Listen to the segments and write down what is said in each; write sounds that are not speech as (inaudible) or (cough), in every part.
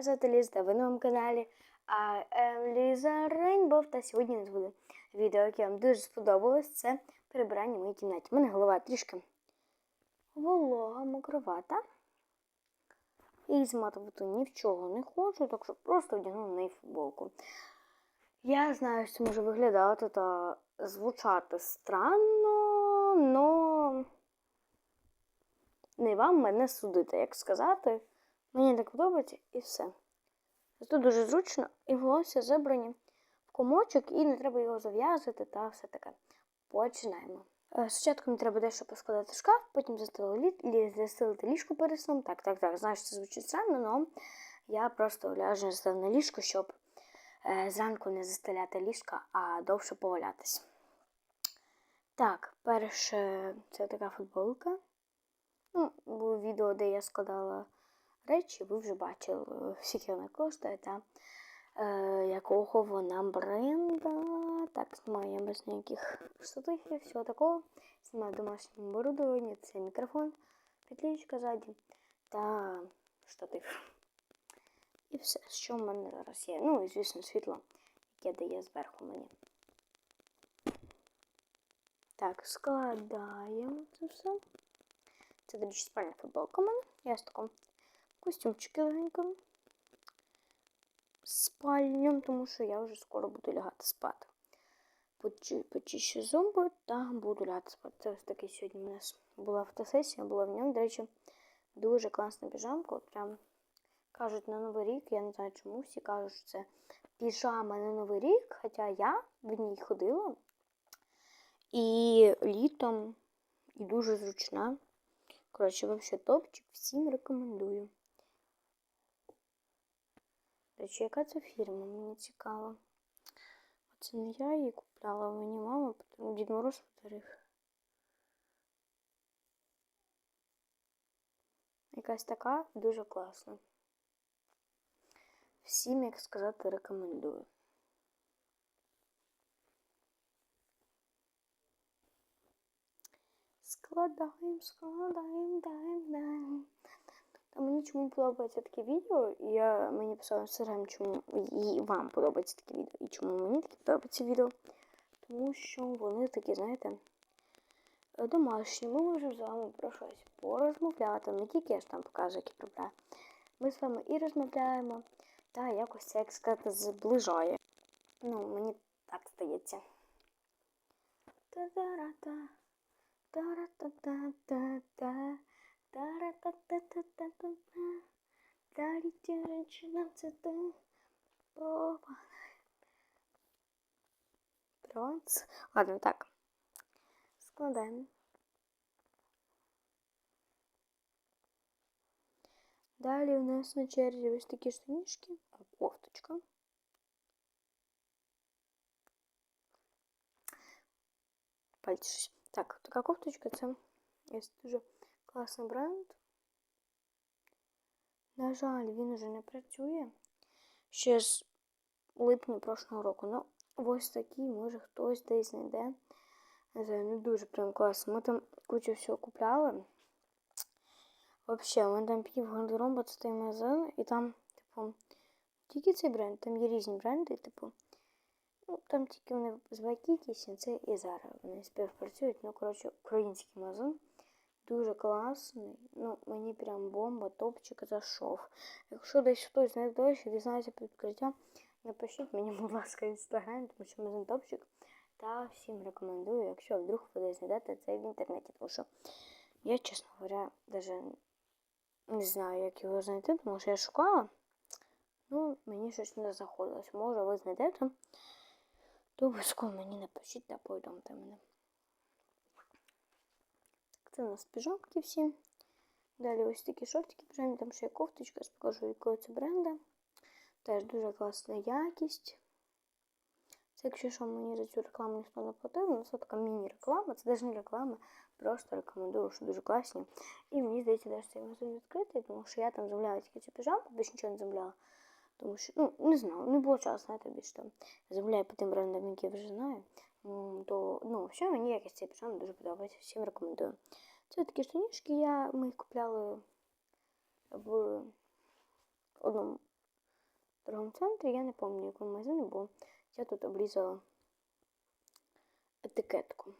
Мене звати Ліза, ви на моєму каналі I am Lisa Rainbow. Та сьогодні у нас буде відео, яке вам дуже сподобалось. Це прибирання в моїй кімнаті. У мене голова трішки волога, мокровата. І зматувати ні в чого не хочу, так що просто вдягну на неї футболку. Я знаю, що це може виглядати та звучати странно, но не вам мене судити, як сказати. Мені так подобається і все. Тут дуже зручно і волосся забрані в комочок, і не треба його зав'язувати та все таке. Починаємо. Е, Спочатку мені треба дещо поскладати шкаф, потім застелити, лі, застелити ліжко перед сном. Так, так, так, знаю, що це звучить странно, але я просто ляжу на ліжко, щоб е, зранку не застеляти ліжка, а довше повалятись. Так, перше це така футболка. Ну, було відео, де я складала речі, ви вже бачили, скільки вона коштує та е, якого вона бренда. Так, знімаю я без ніяких штатів, всього такого. Знімаю домашнє оборудовання, це мікрофон, петличка ззаді та штатив. І все, що в мене зараз є. Ну і звісно, світло, яке дає зверху мені. Так, складаємо це все. Це, до речі, спальна футболка у мене. Я з таком костюмчики легенько. Спальню, тому що я вже скоро буду лягати спати. Почищу, зуби та буду лягати спати. Це ось такий сьогодні у нас була фотосесія, була в ньому. До речі, дуже класна піжамка. Прям кажуть на Новий рік. Я не знаю, чому всі кажуть, що це піжама на Новий рік, хоча я в ній ходила. І літом, і дуже зручна. Коротше, вообще топчик, всім рекомендую. До речі, яка це фірма? Мені цікаво. Оце не я її купляла, мені мама, потім Дід Мороз подарив. Якась така дуже класна. Всім, як сказати, рекомендую. Складаємо, складаємо, даємо, даємо. Та мені чому подобається таке відео, і я мені писала інстаграм, чому і вам подобається таке відео, і чому мені таке подобається відео. Тому що вони такі, знаєте, домашні. Ми можемо з вами про щось порозмовляти. Не тільки я ж там показую, які проблеми. Ми з вами і розмовляємо, та якось це, як сказати, зближає. Ну, мені так здається. Та-да-ра-та. Та-ра-та-та-та-та. Та-ра-та-та-та-та-та. Далі женщина це ти. Бронз. Ладно, так. Складаємо. Далі у нас на черзі ось такі штанішки, кофточка. Пальці. Так, така кофточка це є дуже класний бренд. На жаль, він уже не працює ще з липня прошлого року. Ну, ось такий, може хтось десь знайде. Не знаю, не дуже прям класно. Ми там кучу всього купляли. Взагалі, ми там пів гардероба, це той магазин, і там, типу, тільки цей бренд, там є різні бренди, типу. Ну, там тільки вони з Вайкікісі, це і зараз вони співпрацюють. Ну, коротше, український магазин. Дуже класний. Ну, мені прям бомба, топчик зайшов. Якщо десь хтось знайде, що дізнається під відкриття, напишіть мені, будь ласка, в інстаграм, тому що магазин топчик. Та всім рекомендую, якщо вдруг ви десь знайдете це в інтернеті. Тому що я, чесно говоря, навіть не знаю, як його знайти, тому що я шукала. Ну, мені щось не заходилось. Може, ви знайдете, то обов'язково мені напишіть та повідомте мене. Це у нас піжамки всі. Далі ось такі шортики піжамі, там ще є кофточка, покажу, якого це бренда. Теж дуже класна якість. Це, якщо що мені за цю рекламу ніхто не платив, ну це така міні-реклама, це навіть не реклама, просто рекомендую, що дуже класні. І мені здається, що цей магазин відкритий, тому що я там замовляла тільки цю піжамку, більше нічого не замовляла. Тому що, ну, не знаю, не було часу, знаєте, більше там замовляю по тим брендам, які я вже знаю. То, ну, взагалі мені якість цієї піжами дуже подобається, всім рекомендую. Це такі штанішки, я, ми їх купляли в одному торговому центрі, я не пам'ятаю, якому магазині, бо я тут обрізала етикетку.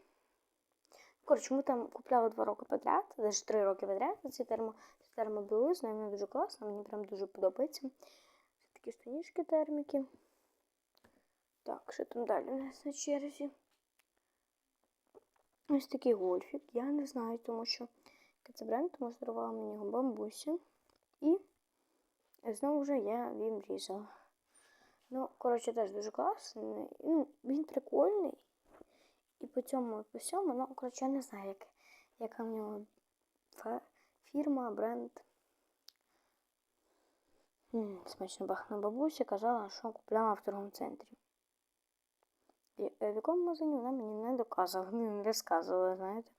Коротше, ми там купляли два роки подряд, навіть три роки подряд ці термо, ці термобілизни, вона дуже класна, мені прям дуже подобається. Це такі штанішки терміки. Так, що там далі у нас на черзі? Ось такий гольфік. Я не знаю, тому що це бренд, тому що дарувала мені його бамбуся. І знову ж я він різала. Ну, коротше, теж дуже класний. Ну, він прикольний. І по цьому, і по всьому, ну, коротше, я не знаю, як, яка в нього фірма, бренд. М, Смачно пахне бабуся, казала, що купляла в торговому центрі. Е, в якому магазині вона мені не доказувала, (laughs) не розказувала, знаєте.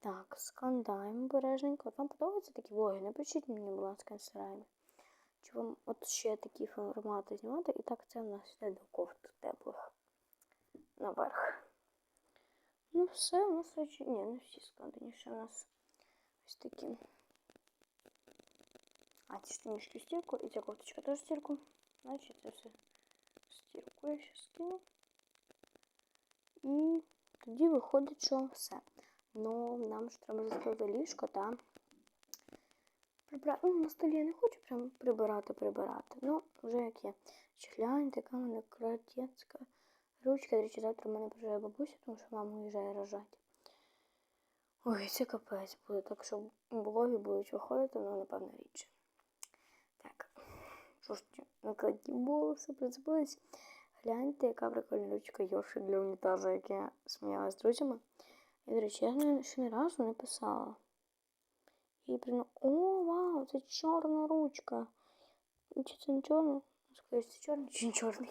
Так, скандаємо бережненько. Вам подобаються такі влоги? Напишіть мені, будь ласка, інстаграмі. Чи вам от ще такі формати знімати? І так це в нас йде до кофт теплих наверх. Ну, все, у нас речі. Ні, не всі складені, ще у нас ось такі. А, ці штанішки стірку, і ця кофточка теж стірку. Значить, це все стірку я ще скину. І тоді виходить, що все. Ну, нам ж треба застелити ліжко та прибрати. Ну, на столі я не хочу прям прибирати, прибирати. Ну, вже як є. Чи гляньте, яка в мене кратецька ручка. До речі, завтра в мене приїжджає бабуся, тому що мама уїжджає рожати. Ой, це капець буде, так що блоги будуть виходити, ну, напевно, рідше. Так, що ж, накладні волоси прицепились. Гляньте, яка прикольна ручка Йоші для унітазу, як я сміялась з друзями. І, до речі, я ще ні разу не писала. І прям, о, вау, це чорна ручка. Чи це не чорна? Скажіть, це чорний чи не чорний?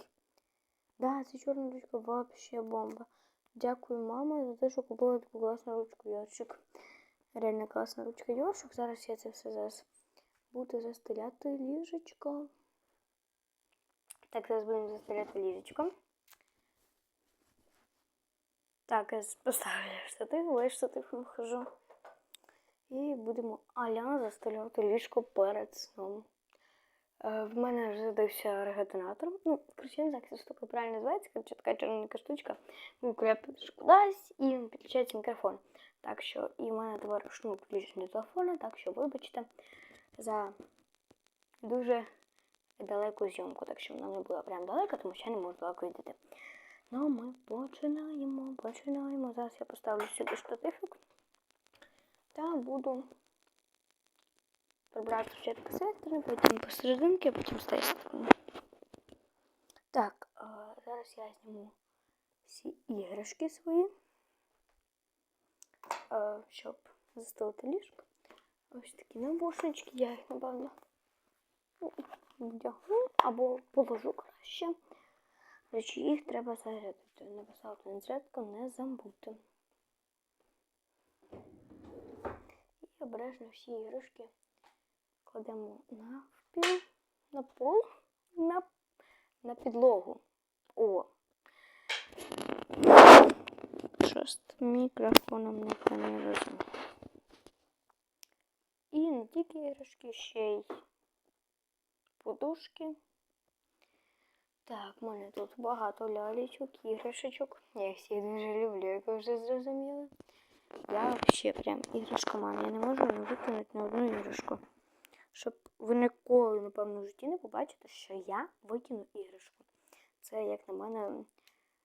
Да, це чорна ручка, вообще бомба. Дякую, мама, за те, що купила таку класну ручку Йоршик. Реально класна ручка Йоршик. Зараз я це все зараз буду застеляти ліжечко. Так, зараз будемо застеляти ліжечко. Так, я поставлю штатив, весь штатив вхожу. І будемо аля застелювати ліжко перед сном. Е, в мене задався регетонатор. Ну, не знаю, як ця штука правильно називається. Коротше, така чорненька штучка. Ну, крепиш кудись і підключається мікрофон. Так що, і в мене тепер шнур підключений до телефону, так що вибачте за дуже далеку зйомку. Так що вона не була прям далека, тому що я не можу далеко йти. Ну, ми починаємо, починаємо. Зараз я поставлю сюди штативик та буду прибрати спочатку сторони, потім посерединки, а потім з. Так, зараз я зніму всі іграшки свої, щоб застелити ліжко. Ось такі набушнички, я їх, ну, вдягну або положу краще. Речі, їх треба зарядити. Написати на зарядку не забути. І обережно всі іграшки кладемо на впіл, на пол, на, на підлогу. О! Що з мікрофоном не пам'ятаю. І не тільки іграшки, ще й подушки. Так, в мене тут багато лялечок, іграшечок. Я їх всіх дуже люблю, як ви вже зрозуміли. Я взагалі прям іграшкоман. Я не можу не викинути на одну іграшку. Щоб ви ніколи, напевно, в житті не побачите, що я викину іграшку. Це, як на мене,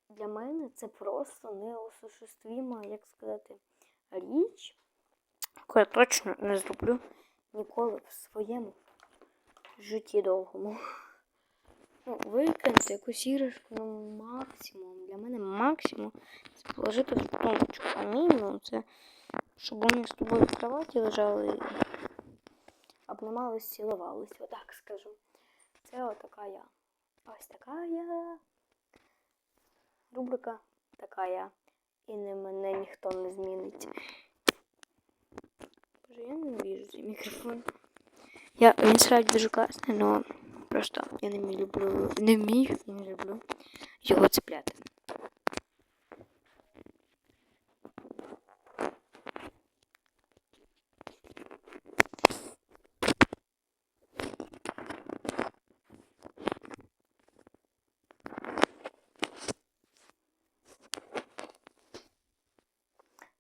для мене це просто неосуществима, як сказати, річ, яку я точно не зроблю ніколи в своєму житті довгому. Ну, викинути якусь іграшку, ну, максимум. Для мене максимум це положити в сумочку. А мінімум це, щоб вони з тобою в кроваті лежали і обнімались, цілувались. Отак скажу. Це отака я. Ось така я. Рубрика така я. І не мене ніхто не змінить. Боже, я ненавижу цей мікрофон. Я він справді дуже класний, але просто я не мій люблю. Не вмію і не люблю його цепляти.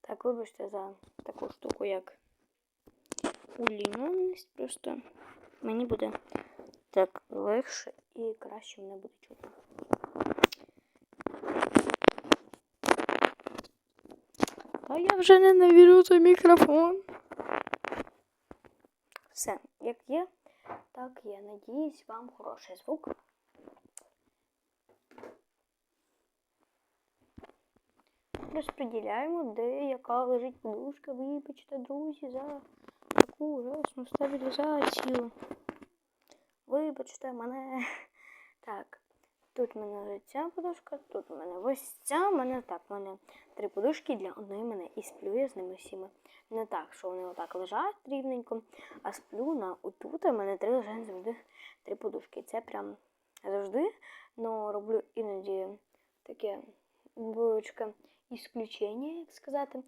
Так, вибачте за таку штуку, як уліненість. Просто мені буде так легше і краще мене буде чути. Та я вже ненавижу цей мікрофон. Все, як є, так є. Надіюсь, вам хороший звук. Розподіляємо, де яка лежить подушка. Вибачте, друзі, за таку ужасну стабілізацію. Вибачте мене. (laughs) Так, тут в мене ця подушка, тут у мене ось ця, у мене так, у мене три подушки для одної мене і сплю я з ними всіма. Не так, що вони отак лежать рівненько, а сплю на отут, у мене три лежать завжди три подушки. Це прям завжди, але роблю іноді таке величке ісключення, як сказати,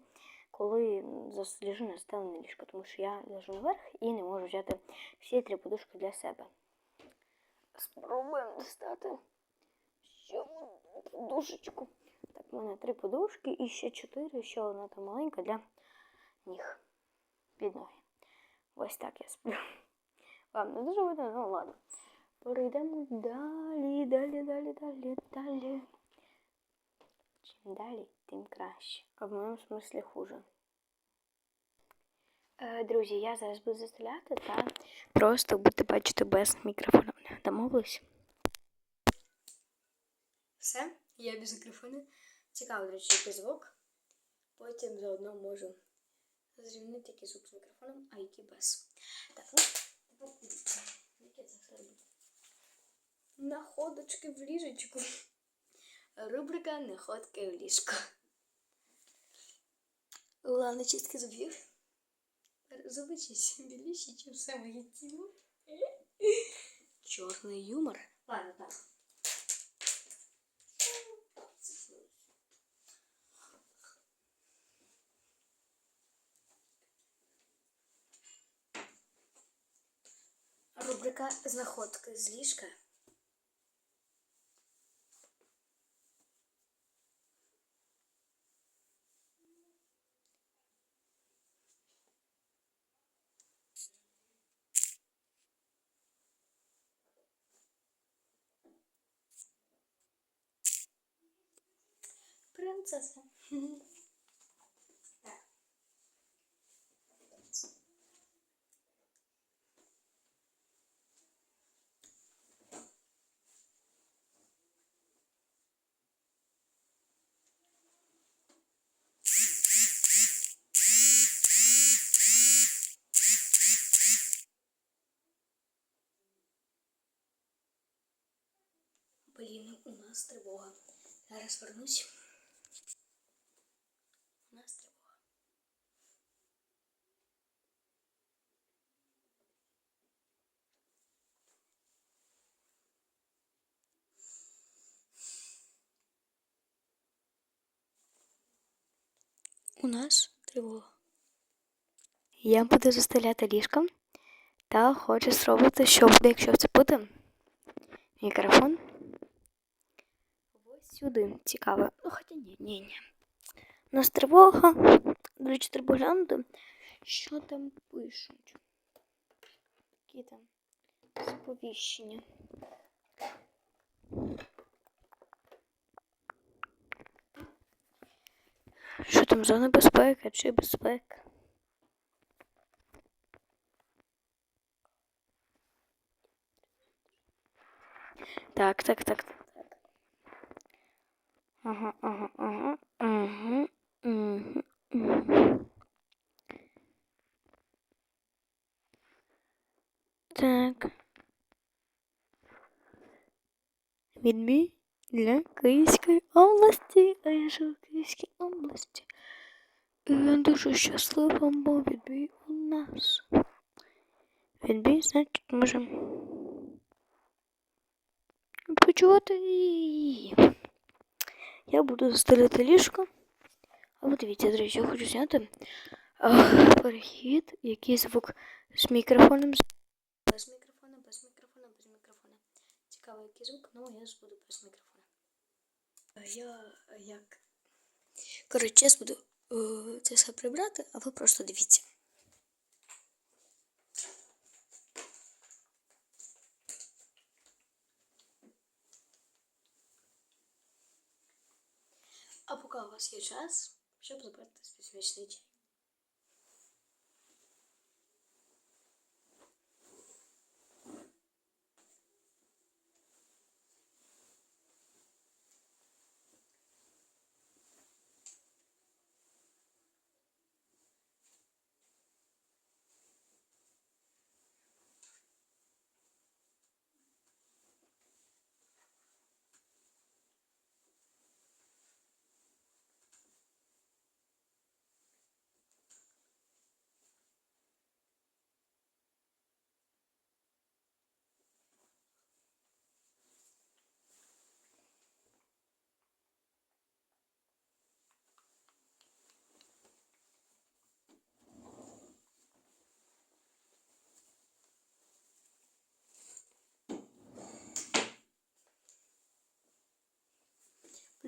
коли зас- лежу на стелене ліжко, тому що я лежу наверх і не можу взяти всі три подушки для себе. Спробуємо достати ще подушечку. Так, у мене три подушки і ще чотири, ще одна там маленька для ніг. Під ноги. Ось так я сплю. Вам не дуже видно, ну ладно. Перейдемо далі, далі, далі, далі, далі. Чим далі, тим краще. А в моєму смислі хуже. Е, Друзі, я зараз буду заставляти та просто будете бачити без мікрофону. Домовились? Все, я без мікрофону. Цікаво, до речі, який звук. Потім заодно можу зрівнити який звук з мікрофоном, а який без. Так, ну. Находочки в ліжечку. Рубрика Находки в ліжко. Главне чистки зубів. Зуби чисті біліші, ніж все моє тіло. Чорний юмор. Ладно, так. Рубрика Знаходки з ліжка. Принцеса. (laughs) Блін, у нас тривога. Зараз вернусь. У нас тривога. Я буду застеляти ліжком та хочу спробувати, що буде, якщо це буде. Мікрофон. Ось сюди. Цікаво. Ну, хоча ні, ні, ні. У нас тривога. До речі, треба глянути, що там пишуть. Які там сповіщення. Що там зона безпеки чи безпека? Так, так, так, так, так. Ага, ага, ага, ага, угу, угу. Так. Відбій для Київської області, а я живу в Київській області. І я дуже щаслива, бо відбій у нас. Відбій, значить, можемо почувати. її. Я буду застелити ліжко. А от дивіться, до я хочу зняти перехід, який звук з мікрофоном. Без мікрофона, без мікрофона, без мікрофона. Цікаво, який звук, але я зараз буду без мікрофона. Я як. Коротше, я буду о, це все прибрати, а ви просто дивіться. А поки у вас є час, щоб забрати специфічний чай.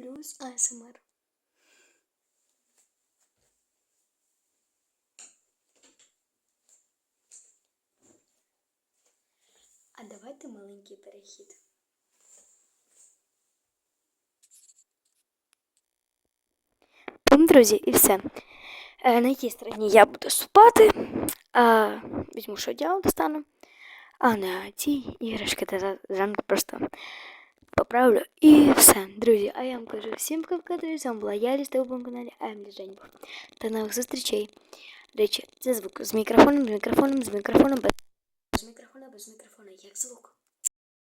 Плюс АСМР. А давайте маленький перехід. Бум, друзі, і все. Е, На якій стороні я буду спати, а, візьму що одягало достану, а на цій іграшки та зранку просто поправлю і все, друзі. А я вам кажу всім друзі. З вами була я, Ліста, на каналі Емлі Женьба. До нових зустрічей. Речі, це звук з мікрофоном, з мікрофоном, з мікрофоном, без, мікрофона, без мікрофона, як звук.